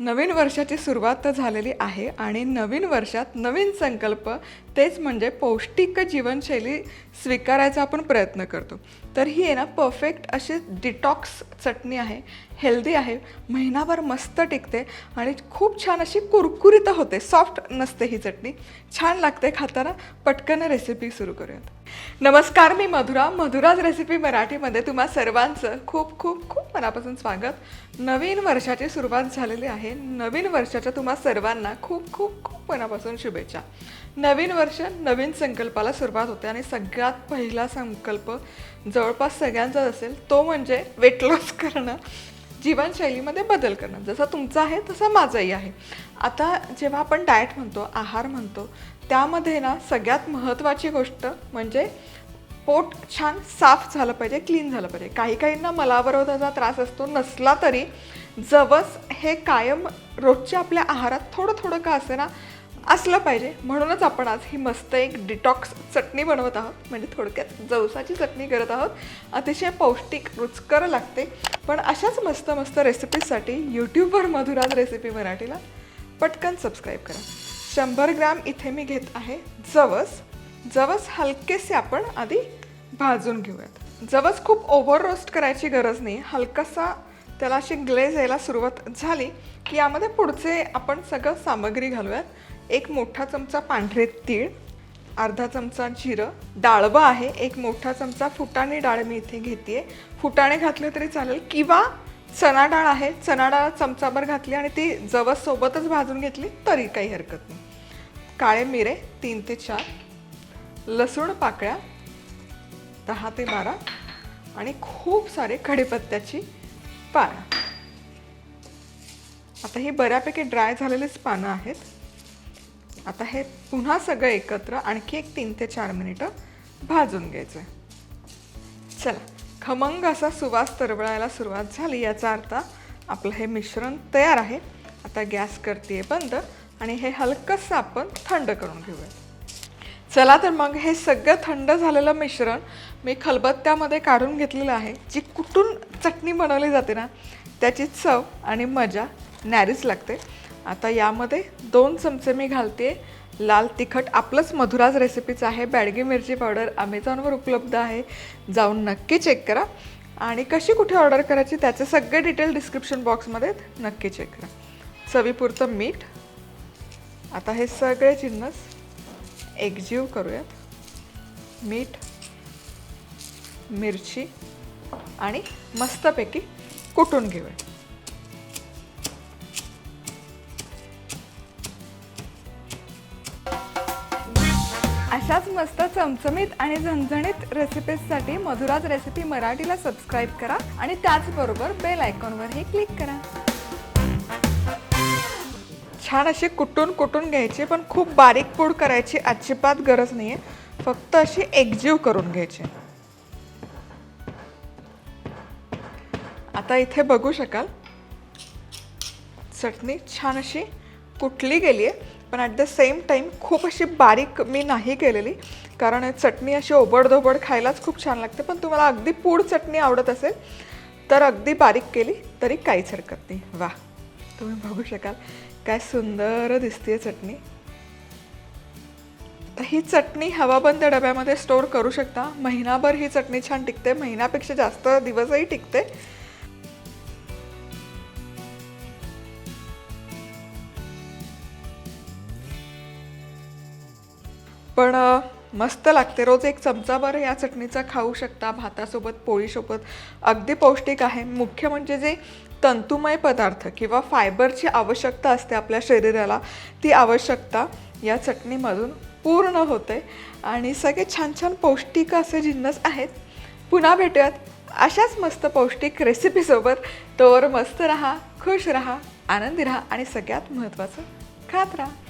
नवीन वर्षाची सुरुवात तर झालेली आहे आणि नवीन वर्षात नवीन संकल्प तेच म्हणजे पौष्टिक जीवनशैली स्वीकारायचा आपण प्रयत्न करतो. तर ही आहे ना परफेक्ट अशी डिटॉक्स चटणी आहे. हेल्दी आहे. महिनाभर मस्त टिकते आणि खूप छान अशी कुरकुरीत होते. सॉफ्ट नसते ही चटणी. छान लागते खाताना. पटकन रेसिपी सुरू करूयात. नमस्कार मी मधुरा. मधुराज रेसिपी मराठीमध्ये तुम्हा सर्वांचं खूप खूप खूप मनापासून स्वागत. नवीन वर्षाची सुरुवात झालेली आहे. नवीन वर्षाच्या तुम्हा सर्वांना खूप खूप खूप मनापासून शुभेच्छा. नवीन वर्ष नवीन संकल्पाला सुरुवात होते आणि सगळ्यात पहिला संकल्प जवळपास सगळ्यांचाच असेल तो म्हणजे वेट लॉस करणं. जीवनशैलीमध्ये बदल करणं. जसं तुमचं आहे तसं माझंही आहे. आता जेव्हा आपण डाएट म्हणतो आहार म्हणतो त्यामध्ये ना सगळ्यात महत्त्वाची गोष्ट म्हणजे पोट छान साफ झालं पाहिजे क्लीन झालं पाहिजे. काही काहींना मलावरोधाचा त्रास असतो नसला तरी जवस हे कायम रोजच्या आपल्या आहारात थोडं थोडं का असे ना असलं पाहिजे. म्हणूनच आपण आज ही मस्त एक डिटॉक्स चटणी बनवत आहोत. म्हणजे थोडक्यात जवसाची चटणी करत आहोत. अतिशय पौष्टिक रुचकर लागते. पण अशाच मस्त मस्त रेसिपीजसाठी यूट्यूबवर मधुराज रेसिपी मराठीला पटकन सबस्क्राईब करा. शंभर ग्रॅम इथे मी घेत आहे जवस. जवस हलकेसे आपण आधी भाजून घेऊयात. जवस खूप ओव्हर रोस्ट करायची गरज नाही. हलकासा त्याला अशी ग्लेज यायला सुरुवात झाली की यामध्ये पुढचे आपण सगळं सामग्री घालूयात. एक मोठा चमचा पांढरे तीळ अर्धा चमचा जिरं डाळवं आहे एक मोठा चमचा फुटाणे डाळ मी इथे घेते फुटाणे घातले तरी चालेल किंवा चणा डाळ आहे चणा डाळ चमचाभर घातली आणि ती जवससोबतच भाजून घेतली तरी काही हरकत नाही. काळे मिरे तीन ते चार लसूण पाकळ्या दहा ते बारा आणि खूप सारे कढीपत्त्याची पानं. आता ही बऱ्यापैकी ड्राय झालेलीच पानं आहेत. आता हे पुन्हा सगळं एकत्र आणखी एक तीन ते चार मिनिटं भाजून घ्यायचं आहे चला खमंग असा सुवास तरवळायला सुरुवात झाली याचा अर्थ आपलं हे मिश्रण तयार आहे. आता गॅस करते बंद आणि हे हलकंसं आपण थंड करून घेऊया चला तर मग हे सगळं थंड झालेलं मिश्रण मी खलबत्त्यामध्ये काढून घेतलेलं आहे. जी कुठून चटणी बनवली जाते ना त्याची चव आणि मजा नॅरीच लागते. आता यामध्ये दोन चमचे मी घालते. लाल तिखट आपलंच मधुराज रेसिपीचं आहे. बॅडगी मिरची पावडर अमेझॉनवर उपलब्ध आहे. जाऊन नक्की चेक करा. आणि कशी कुठे ऑर्डर करायची त्याचे सगळे डिटेल डिस्क्रिप्शन बॉक्समध्ये नक्की चेक करा. चवीपुरतं मीठ. आता हे सगळे जिन्नस एकजीव करूयात. मीठ मिरची आणि मस्तपैकी कुटून घेऊया. अशाच मस्त चमचमीत आणि झणझणीत रेसिपीजसाठी मधुराज रेसिपी मराठीला सबस्क्राईब करा आणि त्याचबरोबर बेल आयकॉनवरही क्लिक करा. छान अशी कुटून कुटून घ्यायची पण खूप बारीक पूड करायची अजिबात गरज नाही आहे फक्त अशी एकजीव करून घ्यायची. आता इथे बघू शकाल. चटणी छान अशी कुटली गेली आहे पण ॲट द सेम टाईम खूप अशी बारीक मी नाही केलेली. कारण चटणी अशी ओबडधोबड खायलाच खूप छान लागते. पण तुम्हाला अगदी पूड चटणी आवडत असेल तर अगदी बारीक केली तरी काहीच हरकत नाही. वा तुम्ही बघू शकाल काय सुंदर दिसते चटणी. तर ही चटणी हवाबंद डब्यामध्ये स्टोअर करू शकता. महिनाभर ही चटणी छान टिकते. महिन्यापेक्षा जास्त दिवसही टिकते. पण मस्त लागते. रोज एक चमचाभर या चटणीचा खाऊ शकता भातासोबत पोळीसोबत. अगदी पौष्टिक आहे. मुख्य म्हणजे जे तंतुमय पदार्थ किंवा फायबरची आवश्यकता असते आपल्या शरीराला ती आवश्यकता या चटणीमधून पूर्ण होते. आणि सगळे छान छान पौष्टिक असे जिन्नस आहेत. पुन्हा भेटूयात. अशाच मस्त पौष्टिक रेसिपीसोबत तोवर मस्त राहा खुश राहा आनंदी राहा आणि सगळ्यात महत्त्वाचं खात राहा.